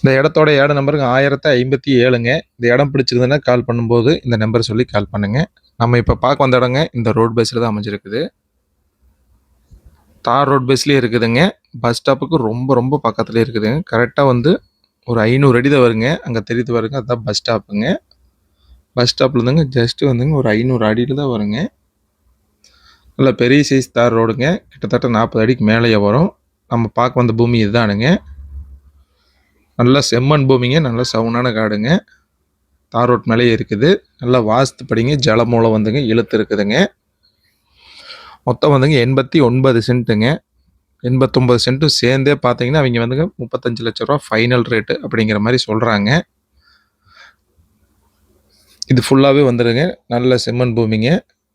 இந்த இடத்தோட ஏட நம்பருங்க ஆயிரத்தி ஐம்பத்தி ஏழுங்க இந்த இடம் பிடிச்சிருந்ததுன்னா கால் பண்ணும்போது இந்த நம்பர் சொல்லி கால் பண்ணுங்க. நம்ம இப்போ பார்க்க வந்த இடங்க இந்த ரோட் பஸ்ஸில் தான் அமைஞ்சிருக்குது. தார் ரோட் பஸ்லேயே இருக்குதுங்க. பஸ் ஸ்டாப்புக்கு ரொம்ப ரொம்ப பக்கத்துலேயே இருக்குதுங்க. கரெக்டாக வந்து ஒரு ஐநூறு அடி தான் வருங்க. அங்கே தெரியுது வருங்க அதுதான் பஸ் ஸ்டாப்புங்க பஸ் ஸ்டாப்பில் இருந்துங்க ஜஸ்ட்டு வந்துங்க ஒரு ஐநூறு அடியில் தான் வருங்க. நல்ல பெரிய சைஸ் தார் ரோடுங்க. கிட்டத்தட்ட நாற்பது அடிக்கு மேலேயே வரும். நம்ம பார்க்க வந்த பூமி இதுதானுங்க. நல்லா செம்மண் பூமிங்க நல்ல சவுனான காடுங்க. தார் ரோட் மேலே இருக்குது. நல்லா வாஸ்து படிங்க ஜலமூலம் வந்துங்க இழுத்து இருக்குதுங்க. மொத்தம் வந்துங்க எண்பத்தி ஒன்பது சென்ட்டுங்க. எண்பத்தொம்பது சென்ட்டும் சேர்ந்தே பார்த்தீங்கன்னா அவங்க வந்துங்க முப்பத்தஞ்சு லட்ச ரூபா ஃபைனல் ரேட்டு அப்படிங்கிற மாதிரி சொல்கிறாங்க இது ஃபுல்லாகவே வந்துடுங்க நல்ல செம்மண் பூமிங்க.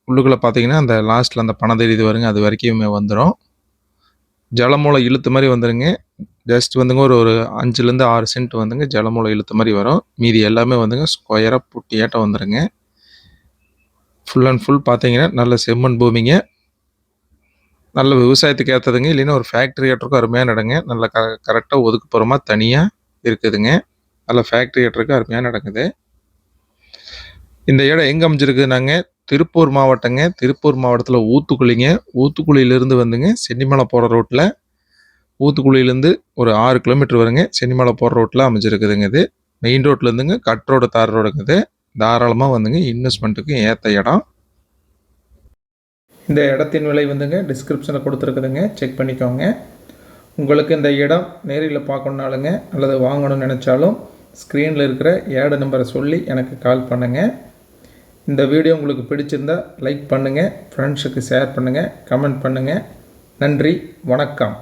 உள்ளுக்குள்ளே பார்த்தீங்கன்னா அந்த லாஸ்ட்டில் அந்த பணம் தெரியுது வருங்க. அது வரைக்குமே வந்துடும் ஜலமூலம் இழுத்து மாதிரி வந்துடுங்க ஜஸ்ட் வந்துங்க ஒரு ஒரு அஞ்சுலேருந்து ஆறு சென்ட் வந்துங்க ஜலமூலை இழுத்த மாதிரி வரும். மீதி எல்லாமே வந்துங்க ஸ்கொயராக புட்டியாட்டம் வந்துடுங்க ஃபுல் அண்ட் ஃபுல் பார்த்தீங்கன்னா நல்ல செம்மண் பூமிங்க. நல்ல விவசாயத்துக்கு ஏற்றதுங்க இல்லைன்னா ஒரு ஃபேக்ட்ரி ஏற்றக்கும் அருமையாக நடங்க நல்ல க கரெக்டாக ஒதுக்குப்புறமா தனியாக இருக்குதுங்க. நல்ல ஃபேக்ட்ரி ஏற்றக்கு அருமையாக நடக்குது இந்த இடம் எங்கே அமைஞ்சிருக்குதுனாங்க திருப்பூர் மாவட்டங்க. திருப்பூர் மாவட்டத்தில் ஊத்துக்குழிங்க. ஊத்துக்குழியிலேருந்து வந்துங்க சென்னிமலை போகிற ரோட்டில் ஊத்துக்குழியிலேருந்து ஒரு ஆறு கிலோமீட்டர் வருங்க. சென்னிமலை போகிற ரோட்டில் அமைஞ்சிருக்குதுங்க இது. மெயின் ரோட்லேருந்துங்க கட் ரோடு தார் ரோடுங்க இது. தாராளமாக வந்துங்க இன்வெஸ்ட்மெண்ட்டுக்கு ஏற்ற இடம். இந்த இடத்தின் விலை வந்துங்க டிஸ்கிரிப்ஷனில் கொடுத்துருக்குதுங்க. செக் பண்ணிக்கோங்க. உங்களுக்கு இந்த இடம் நேரில் பார்க்கணுனாலுங்க அல்லது வாங்கணும்னு நினச்சாலும் ஸ்க்ரீனில் இருக்கிற ஏடு நம்பரை சொல்லி எனக்கு கால் பண்ணுங்கள் இந்த வீடியோ உங்களுக்கு பிடிச்சிருந்தா லைக் பண்ணுங்கள் ஃப்ரெண்ட்ஸுக்கு ஷேர் பண்ணுங்கள் கமெண்ட் பண்ணுங்கள் நன்றி வணக்கம்.